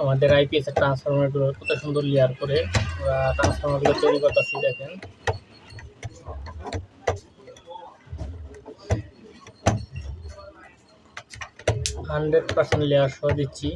আমাদের আইপিএস এর ট্রান্সফরমারগুলো কত সুন্দর লেয়ার করে ওরা ট্রান্সফরমারগুলো তৈরি করতেছি দেখেন। হান্ড্রেড পার্সেন্ট লেয়ার সহ দিচ্ছি।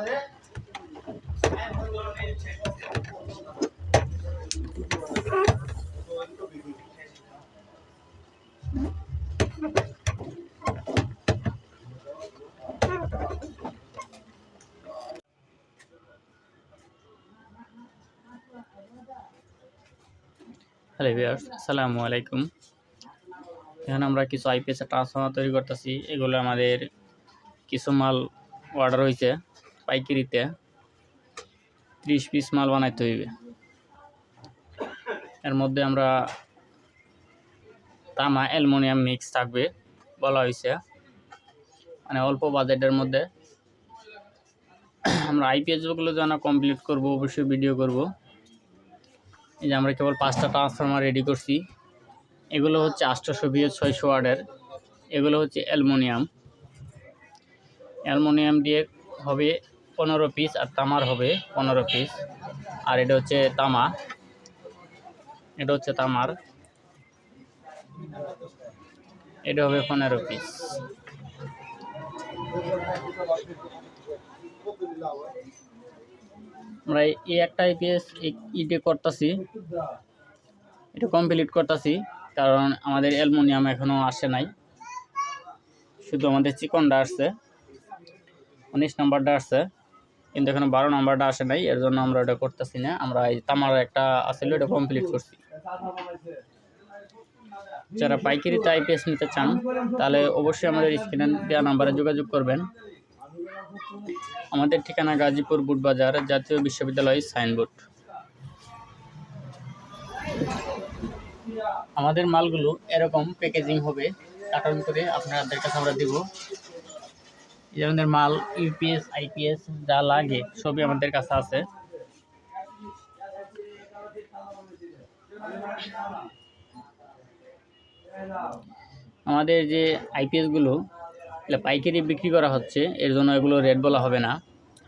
হ্যালো ভিউয়ার্স, আসসালামু আলাইকুম। এখানে আমরা কিছু আইপিএস ট্রান্সফর্মার তৈরি করতেছি। এগুলো আমাদের কিছু মাল অর্ডার হয়েছে পাইকারিতে ত্রিশ পিস মাল বানাইতে হইবে। এর মধ্যে আমরা তামা অ্যালুমিনিয়াম মিক্স থাকবে বলা হয়েছে মানে অল্প বাজেটের মধ্যে আমরা আইপিএসগুলো যেন কমপ্লিট করব, অবশ্যই ভিডিও করব। এই যে আমরা কেবল পাঁচটা ট্রান্সফরমার রেডি করছি। এগুলো হচ্ছে আটশোশো বিয়ে ছয়শো ওয়ার্ডের এগুলো হচ্ছে অ্যালমোনিয়াম। অ্যালমোনিয়াম দিয়ে হবে পনেরো পিস আর তামার হবে পনেরো পিস আর এটা হচ্ছে তামা। এটা হচ্ছে তামার। এটা হবে পনেরো পিস আমরা এই একটা আইপিএস ইটে করতেছি। এটা কমপ্লিট করতেছি, কারণ আমাদের অ্যালুমিনিয়াম এখনও আসে নাই। শুধু আমাদের চিকনটা আসছে, উনিশ নাম্বারটা আসছে। কিন্তু এখানে বারো নাম্বারটা আসে নাই, এর জন্য আমরা ওটা করতেছি না। আমরা এই তামার একটা আসলে এটা কমপ্লিট করছি। যারা পাইকারিতে আইপিএস নিতে চান, তাহলে অবশ্যই আমাদের স্ক্রিনে দেওয়া নাম্বারে যোগাযোগ করবেন। আমাদের ঠিকানা গাজীপুর বুটবাজার, জাতীয় বিশ্ববিদ্যালয় সাইনবোর্ড। আমাদের মালগুলো এরকম প্যাকেজিং হবে কার্টন করে আপনাদের কাছে আমরা দেব। এই যে আমাদের মাল, ইউপিএস, আইপিএস যা লাগে, সবই আমাদের কাছে আছে। আমাদের যে আইপিএসগুলো পাইকারি বিক্রি করা হচ্ছে, এর জন্য এগুলো রেট বলা হবে না।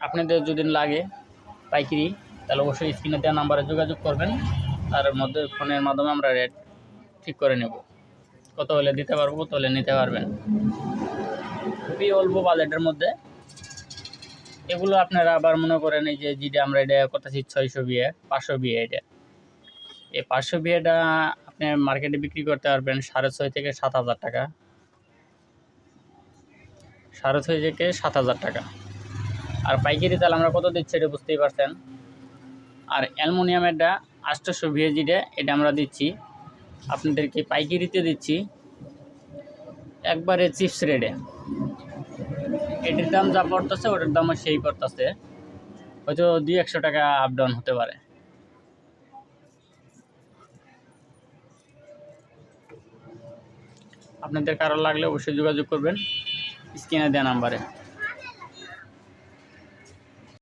আপনাদের যদি লাগে পাইকারি, তাহলে অবশ্যই স্ক্রিনে দেওয়া নাম্বারে যোগাযোগ করবেন, তার মধ্যে ফোনের মাধ্যমে আমরা রেট ঠিক করে নেব। কত হলে দিতে পারব, কত হলে নিতে পারবেন খুবই অল্প বাজেটের মধ্যে। এগুলো আপনারা আবার মনে করেন এই যে যেটা আমরা এটা করতেছি ছয়শো বিয়ে পাঁচশো বিয়ে এটা। এই পাঁচশো বিয়েটা আপনি মার্কেটে বিক্রি করতে পারবেন সাড়ে ছয় থেকে সাত হাজার টাকা। সাড়ে ছয় থেকে সাত হাজার টাকা। আর পাইকারি তাহলে আমরা কত দিচ্ছি এটা বুঝতেই পারছেন? আর অ্যালমোনিয়ামেরটা আষ্টশো ভিএজিটা এটা আমরা দিচ্ছি। আপনাদেরকে পাইকারিতে দিচ্ছি। একবারে চিপস রেডে। এটির দাম যা পড়তেছে, ওটার দামও সেই পড়তেছে। হয়তো দুই একশো টাকা আপ ডাউন হতে পারে। আপনাদের কারও লাগলে অবশ্যই যোগাযোগ করবেন। স্ক্রিনে দেওয়া নাম্বারে।